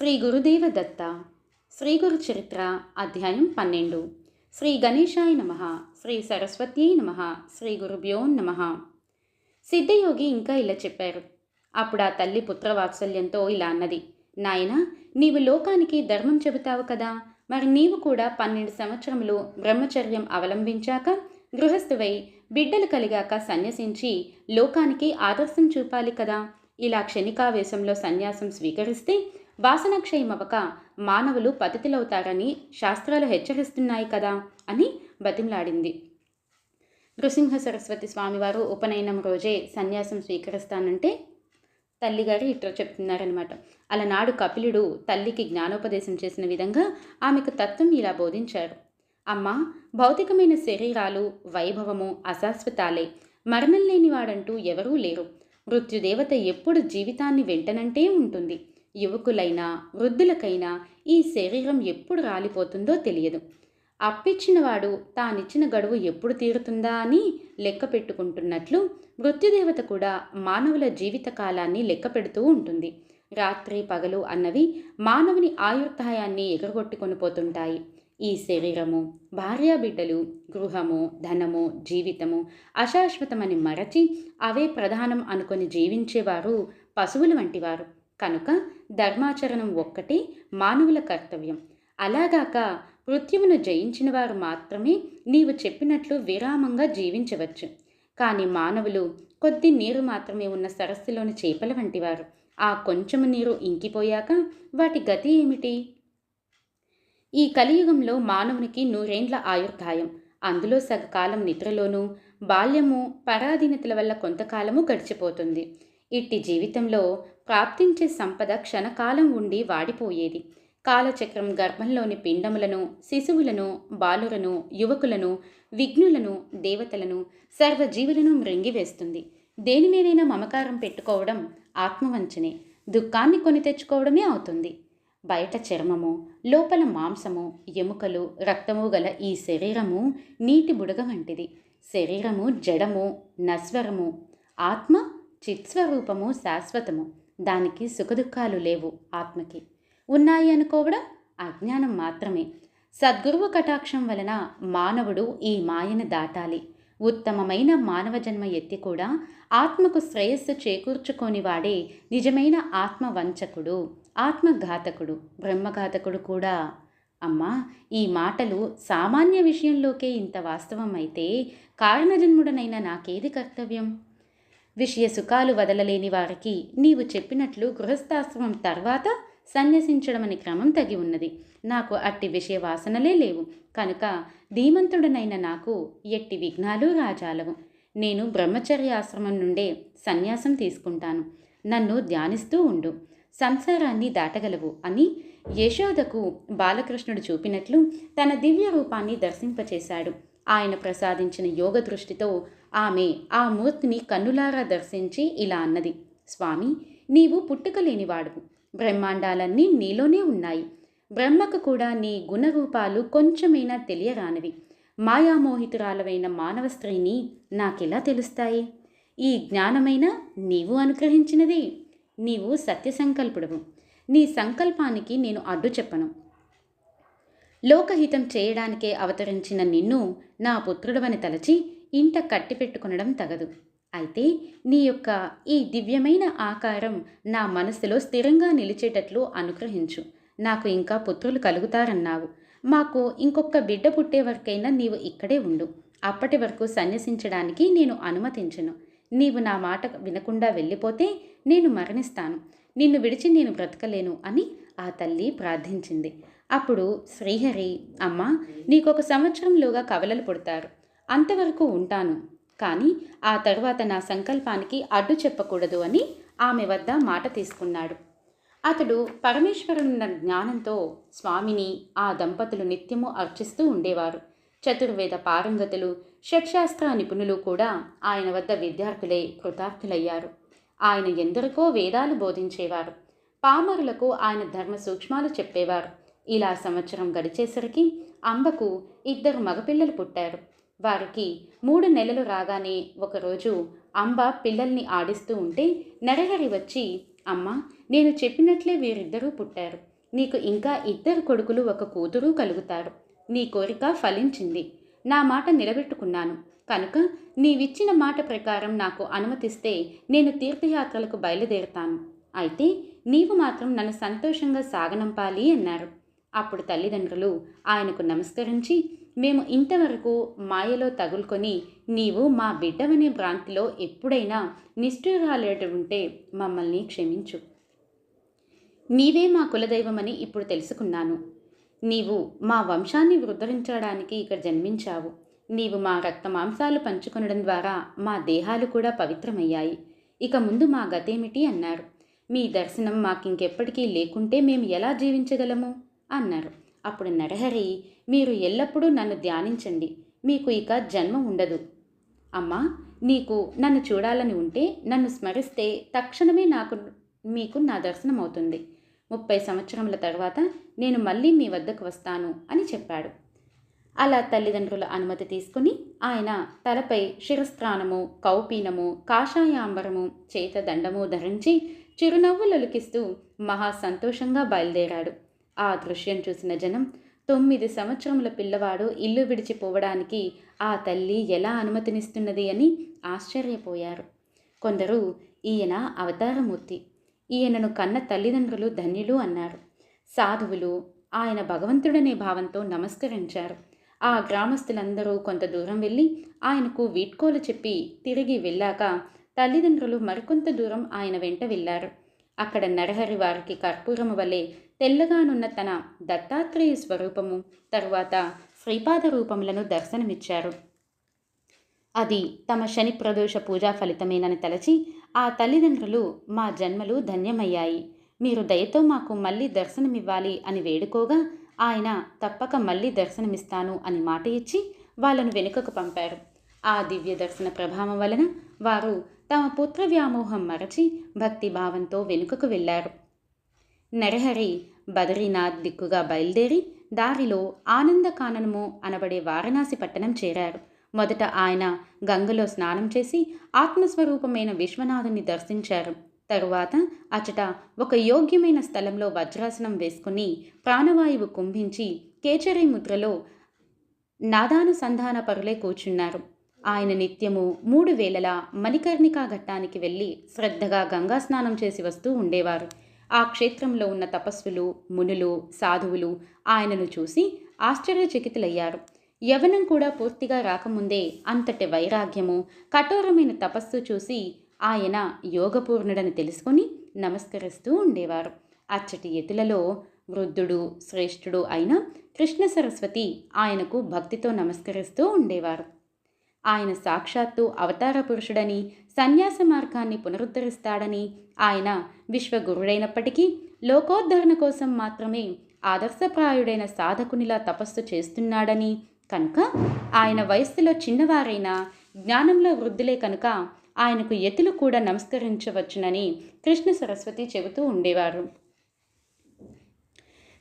శ్రీ గురుదేవ దత్త శ్రీ గురు చరిత్ర అధ్యాయం పన్నెండు. శ్రీ గణేశాయ నమ శ్రీ సరస్వతీ నమ శ్రీ గురుభ్యో నమ. సిద్ధయోగి ఇంకా ఇలా చెప్పారు. అప్పుడు ఆ తల్లి పుత్రవాత్సల్యంతో ఇలా అన్నది నాయన నీవు లోకానికి ధర్మం చెబుతావు కదా? మరి నీవు కూడా పన్నెండు సంవత్సరములు బ్రహ్మచర్యం అవలంబించాక గృహస్థువై బిడ్డలు కలిగాక సన్యసించి లోకానికి ఆదర్శం చూపాలి కదా? ఇలా క్షణికావేశంలో సన్యాసం స్వీకరిస్తే వాసనక్షయమవక మానవులు పతితులవుతారని శాస్త్రాలు హెచ్చరిస్తున్నాయి కదా అని బతిమలాడింది. నృసింహ సరస్వతి స్వామివారు ఉపనయనం రోజే సన్యాసం స్వీకరిస్తానంటే తల్లిగారు ఇట్లా చెప్తున్నారనమాట అలనాడు కపిలుడు తల్లికి జ్ఞానోపదేశం చేసిన విధంగా ఆమెకు తత్వం ఇలా బోధించారు. అమ్మ భౌతికమైన శరీరాలు వైభవము అశాశ్వతాలే. మరణం లేనివాడంటూ ఎవరూ లేరు. మృత్యుదేవత ఎప్పుడు జీవితాన్ని వెంటనంటే ఉంటుంది. యువకులైనా వృద్ధులకైనా ఈ శరీరం ఎప్పుడు రాలిపోతుందో తెలియదు. అప్పిచ్చినవాడు తానిచ్చిన గడువు ఎప్పుడు తీరుతుందా అని లెక్క పెట్టుకుంటున్నట్లు మృత్యుదేవత కూడా మానవుల జీవిత కాలాన్ని లెక్క పెడుతూ ఉంటుంది. రాత్రి పగలు అన్నవి మానవుని ఆయుర్దాయాన్ని ఎగరగొట్టుకొని పోతుంటాయి. ఈ శరీరము భార్యాబిడ్డలు గృహము ధనము జీవితము అశాశ్వతమని మరచి అవే ప్రధానం అనుకొని జీవించేవారు పశువుల వంటివారు. కనుక ధర్మాచరణం ఒక్కటి మానవుల కర్తవ్యం. అలాగాక మృత్యువును జయించిన వారు మాత్రమే నీవు చెప్పినట్లు విరామంగా జీవించవచ్చు. కానీ మానవులు కొద్ది నీరు మాత్రమే ఉన్న సరస్సులోని చేపల వంటివారు. ఆ కొంచెము నీరు ఇంకిపోయాక వాటి గతి ఏమిటి? ఈ కలియుగంలో మానవునికి నూరేండ్ల ఆయుర్దాయం అందులో సగకాలం నిద్రలోనూ బాల్యము పరాధీనతల వల్ల కొంతకాలము గడిచిపోతుంది. ఇట్టి జీవితంలో ప్రాప్తించే సంపద క్షణకాలం ఉండి వాడిపోయేది. కాలచక్రం గర్భంలోని పిండములను శిశువులను బాలులను యువకులను విఘ్నులను దేవతలను సర్వజీవులను మృంగివేస్తుంది. దేని మీదైనా మమకారం పెట్టుకోవడం ఆత్మవంచనే. దుఃఖాన్ని కొని తెచ్చుకోవడమే అవుతుంది. బయట చర్మము లోపల మాంసము ఎముకలు రక్తము గల ఈ శరీరము నీటి బుడగ వంటిది. శరీరము జడము నశ్వరము ఆత్మ చిత్స్వరూపము శాశ్వతము. దానికి సుఖదుఖాలు లేవు ఆత్మకి. ఉన్నాయి అనుకోవడం అజ్ఞానం మాత్రమే. సద్గురువు కటాక్షం వలన మానవుడు ఈ మాయను దాటాలి. ఉత్తమమైన మానవ జన్మ ఎత్తి కూడా ఆత్మకు శ్రేయస్సు చేకూర్చుకొని వాడే నిజమైన ఆత్మ వంచకుడు ఆత్మఘాతకుడు బ్రహ్మఘాతకుడు కూడా. అమ్మా ఈ మాటలు సామాన్య విషయంలోకే ఇంత వాస్తవం అయితే కారణజన్ముడనైన నాకేది కర్తవ్యం? విషయ సుఖాలు వదలలేని వారికి నీవు చెప్పినట్లు గృహస్థాశ్రమం తర్వాత సన్యసించడమని క్రమం తగి ఉన్నది. నాకు అట్టి విషయ వాసనలే లేవు. కనుక ధీమంతుడనైన నాకు ఎట్టి విఘ్నాలు రాజాలవు. నేను బ్రహ్మచర్య ఆశ్రమం నుండే సన్యాసం తీసుకుంటాను. నన్ను ధ్యానిస్తూ ఉండు. సంసారాన్ని దాటగలవు అని యశోదకు బాలకృష్ణుడు చూపినట్లు తన దివ్య రూపాన్ని దర్శింపచేశాడు. ఆయన ప్రసాదించిన యోగ దృష్టితో ఆమె ఆ మూర్తిని కన్నులారా దర్శించి ఇలా అన్నది. స్వామి నీవు పుట్టుకలేనివాడు బ్రహ్మాండాలన్నీ నీలోనే ఉన్నాయి. బ్రహ్మకు కూడా నీ గుణరూపాలు కొంచెమైనా తెలియరానివి. మాయామోహితురాలవైన మానవ స్త్రీని నాకెలా తెలుస్తాయి? ఈ జ్ఞానమైన నీవు అనుగ్రహించినదే. నీవు సత్యసంకల్పుడవు. నీ సంకల్పానికి నేను అడ్డు చెప్పను. లోకహితం చేయడానికే అవతరించిన నిన్ను నా పుత్రుడవని తలచి ఇంట కట్టిపెట్టుకునడం తగదు. అయితే నీ యొక్క ఈ దివ్యమైన ఆకారం నా మనసులో స్థిరంగా నిలిచేటట్లు అనుగ్రహించు. నాకు ఇంకా పుత్రులు కలుగుతారన్నావు. మాకు ఇంకొక బిడ్డ పుట్టే వరకైనా నీవు ఇక్కడే ఉండు. అప్పటి వరకు సన్యసించడానికి నేను అనుమతించను. నీవు నా మాట వినకుండా వెళ్ళిపోతే నేను మరణిస్తాను. నిన్ను విడిచి నేను బ్రతకలేను అని ఆ తల్లి ప్రార్థించింది. అప్పుడు శ్రీహరి అమ్మ నీకొక సంవత్సరంలోగా కవలలు పుడతారు. అంతవరకు ఉంటాను. కానీ ఆ తర్వాత నా సంకల్పానికి అడ్డు చెప్పకూడదు అని ఆమె వద్ద మాట తీసుకున్నాడు. అతడు పరమేశ్వరున్న జ్ఞానంతో స్వామిని ఆ దంపతులు నిత్యము అర్చిస్తూ ఉండేవారు. చతుర్వేద పారంగతులు షట్శాస్త్ర నిపుణులు కూడా ఆయన వద్ద విద్యార్థులే కృతార్థులయ్యారు. ఆయన ఎందరికో వేదాలు బోధించేవారు. పామరులకు ఆయన ధర్మ సూక్ష్మాలు చెప్పేవారు. ఇలా సంవత్సరం గడిచేసరికి అంబకు ఇద్దరు మగపిల్లలు పుట్టారు. వారికి మూడు నెలలు రాగానే ఒకరోజు అంబ పిల్లల్ని ఆడిస్తూ ఉంటే నరహరి వచ్చి అమ్మ నేను చెప్పినట్లే వీరిద్దరూ పుట్టారు. నీకు ఇంకా ఇద్దరు కొడుకులు ఒక కూతురు కలుగుతారు. నీ కోరిక ఫలించింది. నా మాట నిలబెట్టుకున్నాను. కనుక నీవిచ్చిన మాట ప్రకారం నాకు అనుమతిస్తే నేను తీర్థయాత్రలకు బయలుదేరుతాను. అయితే నీవు మాత్రం నన్ను సంతోషంగా సాగనంపాలి అన్నారు. అప్పుడు తల్లిదండ్రులు ఆయనకు నమస్కరించి మేము ఇంతవరకు మాయలో తగులుకొని నీవు మా బిడ్డవనే భ్రాంతిలో ఎప్పుడైనా నిష్ఠురాలేట ఉంటే మమ్మల్ని క్షమించు. నీవే మా కులదైవమని ఇప్పుడు తెలుసుకున్నాను. నీవు మా వంశాన్ని వృద్ధరించడానికి ఇక్కడ జన్మించావు. నీవు మా రక్త మాంసాలు పంచుకొనడం ద్వారా మా దేహాలు కూడా పవిత్రమయ్యాయి. ఇక ముందు మా గతేమిటి అన్నారు. మీ దర్శనం మాకింకెప్పటికీ లేకుంటే మేము ఎలా జీవించగలము? అన్నారు. అప్పుడు నరహరి మీరు ఎల్లప్పుడూ నన్ను ధ్యానించండి మీకు ఇక జన్మ ఉండదు. అమ్మా నీకు నన్ను చూడాలని ఉంటే నన్ను స్మరిస్తే తక్షణమే నాకు మీకు నా దర్శనం అవుతుంది. ముప్పై సంవత్సరముల తర్వాత నేను మళ్ళీ మీ వద్దకు వస్తాను అని చెప్పాడు. అలా తల్లిదండ్రుల అనుమతి తీసుకుని ఆయన తలపై శిరస్త్రాణము కౌపీనము కాషాయాంబరము చేత దండము ధరించి చిరునవ్వులొలికిస్తూ మహా సంతోషంగా బయలుదేరాడు. ఆ దృశ్యం చూసిన జనం తొమ్మిది సంవత్సరముల పిల్లవాడు ఇల్లు విడిచిపోవడానికి ఆ తల్లి ఎలా అనుమతినిస్తున్నది అని ఆశ్చర్యపోయారు. కొందరు ఈయన అవతారమూర్తి ఈయనను కన్న తల్లిదండ్రులు ధన్యులు అన్నారు. సాధువులు ఆయన భగవంతుడనే భావంతో నమస్కరించారు. ఆ గ్రామస్తులందరూ కొంత దూరం వెళ్ళి ఆయనకు వీడ్కోలు చెప్పి తిరిగి వెళ్ళాక తల్లిదండ్రులు మరికొంత దూరం ఆయన వెంట వెళ్ళారు. అక్కడ నరహరి వారికి కర్పూరము వలె తెల్లగానున్న తన దత్తాత్రేయ స్వరూపము తరువాత శ్రీపాద రూపములను దర్శనమిచ్చారు. అది తమ శని ప్రదోష పూజా ఫలితమేనని తలచి ఆ తల్లిదండ్రులు మా జన్మలు ధన్యమయ్యాయి. మీరు దయతో మాకు మళ్ళీ దర్శనమివ్వాలి అని వేడుకోగా ఆయన తప్పక మళ్ళీ దర్శనమిస్తాను అని మాట ఇచ్చి వాళ్ళను వెనుకకు పంపారు. ఆ దివ్య దర్శన ప్రభావం వలన వారు తమ పుత్ర వ్యామోహం మరచి భక్తి భావంతో వెనుకకు వెళ్ళారు. నరహరి బదరీనాథ్ దిక్కుగా బయలుదేరి దారిలో ఆనందకాననము అనబడే వారణాసి పట్టణం చేరారు. మొదట ఆయన గంగలో స్నానం చేసి ఆత్మస్వరూపమైన విశ్వనాథుని దర్శించారు. తరువాత అచట ఒక యోగ్యమైన స్థలంలో వజ్రాసనం వేసుకుని ప్రాణవాయువు కుంభించి కేచరి ముద్రలో నాదానుసంధాన పరులే కూర్చున్నారు. ఆయన నిత్యము మూడు వేలలా మణికర్ణికా ఘట్టానికి వెళ్ళి శ్రద్ధగా గంగా స్నానం చేసి వస్తూ ఉండేవారు. ఆ క్షేత్రంలో ఉన్న తపస్సులు మునులు సాధువులు ఆయనను చూసి ఆశ్చర్యచకితులయ్యారు. యవనం కూడా పూర్తిగా రాకముందే అంతటి వైరాగ్యము కఠోరమైన తపస్సు చూసి ఆయన యోగపూర్ణుడని తెలుసుకొని నమస్కరిస్తూ ఉండేవారు. అచ్చటి ఎతులలో వృద్ధుడు శ్రేష్ఠుడు అయిన కృష్ణ సరస్వతి ఆయనకు భక్తితో నమస్కరిస్తూ ఉండేవారు. ఆయన సాక్షాత్తు అవతార పురుషుడని సన్యాస మార్గాన్ని పునరుద్ధరిస్తాడని ఆయన విశ్వగురుడైనప్పటికీ లోకోద్ధరణ కోసం మాత్రమే ఆదర్శప్రాయుడైన సాధకునిలా తపస్సు చేస్తున్నాడని కనుక ఆయన వయస్సులో చిన్నవారైనా జ్ఞానంలో వృద్ధులే కనుక ఆయనకు ఎతులు కూడా నమస్కరించవచ్చునని కృష్ణ సరస్వతి చెబుతూ ఉండేవారు.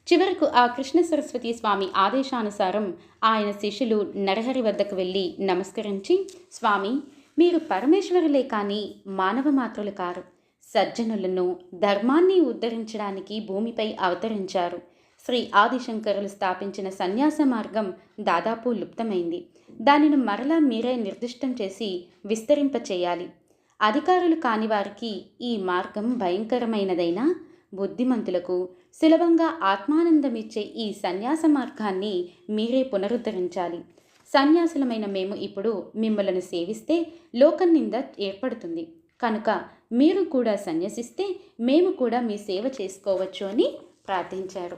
చివరకు ఆ కృష్ణ సరస్వతి స్వామి ఆదేశానుసారం ఆయన శిష్యులు నరహరి వద్దకు వెళ్ళి నమస్కరించి స్వామి మీరు పరమేశ్వరులే కానీ మానవ మాత్రులు కారు. సజ్జనులను ధర్మాన్ని ఉద్ధరించడానికి భూమిపై అవతరించారు. శ్రీ ఆదిశంకరులు స్థాపించిన సన్యాస మార్గం దాదాపు లుప్తమైంది. దానిని మరలా మీరే నిర్దిష్టం చేసి విస్తరింపచేయాలి అధికారులు కాని వారికి ఈ మార్గం భయంకరమైనదైనా బుద్ధిమంతులకు సులభంగా ఆత్మానందమిచ్చే ఈ సన్యాస మార్గాన్ని మీరే పునరుద్ధరించాలి. సన్యాసులమైన మేము ఇప్పుడు మిమ్మలను సేవిస్తే లోకం నింద ఏర్పడుతుంది. కనుక మీరు కూడా సన్యసిస్తే మేము కూడా మీ సేవ చేసుకోవచ్చు అని ప్రార్థించారు.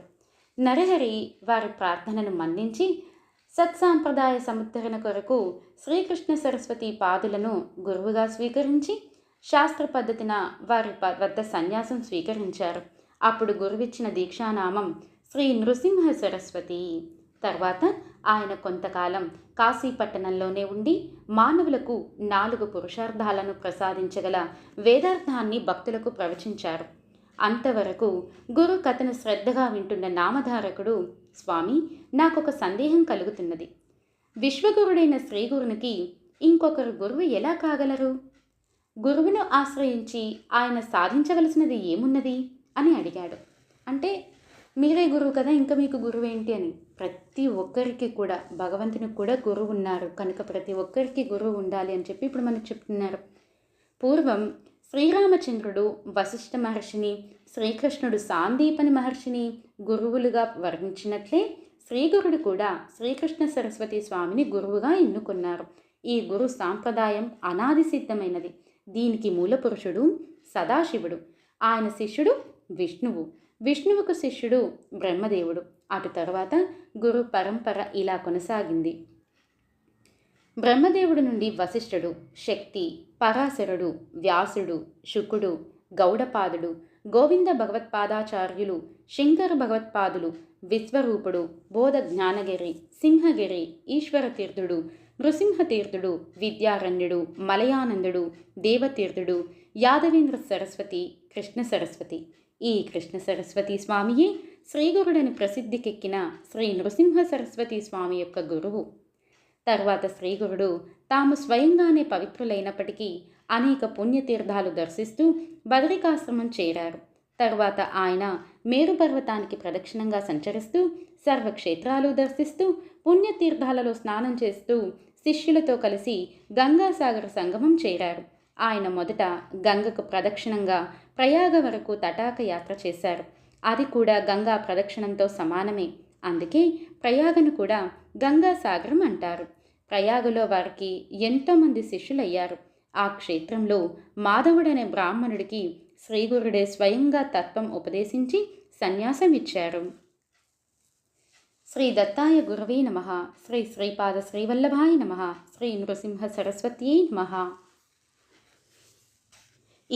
నరహరి వారి ప్రార్థనను మన్నించి సత్సాంప్రదాయ సముద్ధరణ కొరకు శ్రీకృష్ణ సరస్వతి పాదులను గురువుగా స్వీకరించి శాస్త్ర పద్ధతిన వారి వద్ద సన్యాసం స్వీకరించారు. అప్పుడు గురువిచ్చిన దీక్షానామం శ్రీ నృసింహ సరస్వతి. తర్వాత ఆయన కొంతకాలం కాశీ పట్టణంలోనే ఉండి మానవులకు నాలుగు పురుషార్థాలను ప్రసాదించగల వేదార్థాన్ని భక్తులకు ప్రవచించారు. అంతవరకు గురు కథను శ్రద్ధగా వింటున్న నామధారకుడు స్వామి నాకొక సందేహం కలుగుతున్నది. విశ్వగురుడైన శ్రీగురునికి ఇంకొకరు గురువు ఎలా కాగలరు? గురువును ఆశ్రయించి ఆయన సాధించవలసినది ఏమున్నది? అని అడిగాడు. అంటే మీరే గురువు కదా ఇంకా మీకు గురువు ఏంటి అని. ప్రతి ఒక్కరికి కూడా భగవంతునికి కూడా గురువు ఉన్నారు. కనుక ప్రతి ఒక్కరికి గురువు ఉండాలి అని చెప్పి ఇప్పుడు మనకు చెప్తున్నారు. పూర్వం శ్రీరామచంద్రుడు వశిష్ఠ మహర్షిని శ్రీకృష్ణుడు సాందీపని మహర్షిని గురువులుగా వర్ణించినట్లే శ్రీగురుడు కూడా శ్రీకృష్ణ సరస్వతి స్వామిని గురువుగా ఎన్నుకున్నారు. ఈ గురు సాంప్రదాయం అనాది సిద్ధమైనది దీనికి మూలపురుషుడు సదాశివుడు. ఆయన శిష్యుడు విష్ణువు. విష్ణువుకు శిష్యుడు బ్రహ్మదేవుడు. అటు తర్వాత గురు పరంపర ఇలా కొనసాగింది. బ్రహ్మదేవుడి నుండి వశిష్ఠుడు శక్తి పరాశరుడు వ్యాసుడు శుకుడు గౌడపాదుడు గోవింద భగవత్పాదాచార్యులు శంకర భగవత్పాదులు విశ్వరూపుడు బోధ జ్ఞానగిరి సింహగిరి ఈశ్వరతీర్థుడు నృసింహతీర్థుడు విద్యారణ్యుడు మలయానందుడు దేవతీర్థుడు యాదవేంద్ర సరస్వతి కృష్ణ సరస్వతి. ఈ కృష్ణ సరస్వతి స్వామియే శ్రీగురుడని ప్రసిద్ధికెక్కిన శ్రీ నృసింహ సరస్వతి స్వామి యొక్క గురువు. తర్వాత శ్రీగురుడు తాము స్వయంగానే పవిత్రులైనప్పటికీ అనేక పుణ్యతీర్థాలు దర్శిస్తూ బదరికాశ్రమం చేరారు. తర్వాత ఆయన మేరు పర్వతానికి ప్రదక్షిణంగా సంచరిస్తూ సర్వక్షేత్రాలు దర్శిస్తూ పుణ్యతీర్థాలలో స్నానం చేస్తూ శిష్యులతో కలిసి గంగాసాగర సంగమం చేరారు. ఆయన మొదట గంగకు ప్రదక్షిణంగా ప్రయాగ వరకు తటాక యాత్ర చేశారు. అది కూడా గంగా ప్రదక్షిణంతో సమానమే. అందుకే ప్రయాగను కూడా గంగా సాగరం అంటారు. ప్రయాగలో వారికి ఎంతోమంది శిష్యులయ్యారు. ఆ క్షేత్రంలో మాధవుడనే బ్రాహ్మణుడికి శ్రీగురుడే స్వయంగా తత్వం ఉపదేశించి సన్యాసం ఇచ్చారు. శ్రీ దత్తాయ గురవే నమ. శ్రీ శ్రీపాద శ్రీవల్లభాయ నమ. శ్రీ నృసింహ సరస్వత్యై నమ.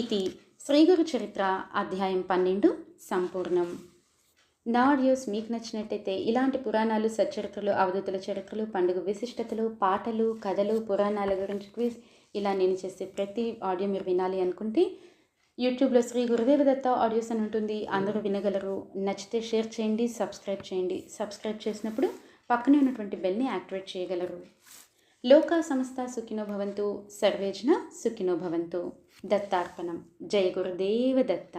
ఇది శ్రీగురు చరిత్ర అధ్యాయం పన్నెండు సంపూర్ణం. నా ఆడియోస్ మీకు నచ్చినట్టయితే ఇలాంటి పురాణాలు సచ్చరిత్రలు అవధూతుల చరిత్రలు పండుగ విశిష్టతలు పాటలు కథలు పురాణాల గురించి క్విజ్ ఇలా నేను చేసే ప్రతి ఆడియో మీరు వినాలి అనుకుంటే యూట్యూబ్లో శ్రీ గురుదేవ దత్త ఆడియోస్ అని ఉంటుంది. అందరూ వినగలరు. నచ్చితే షేర్ చేయండి సబ్స్క్రైబ్ చేయండి. సబ్స్క్రైబ్ చేసినప్పుడు పక్కనే ఉన్నటువంటి బెల్ని యాక్టివేట్ చేయగలరు. లోకా సంస్థ సుఖినో భవంతు సర్వేజన సుఖినో భవంతు. దత్తార్పణం జయ గురుదేవ దత్త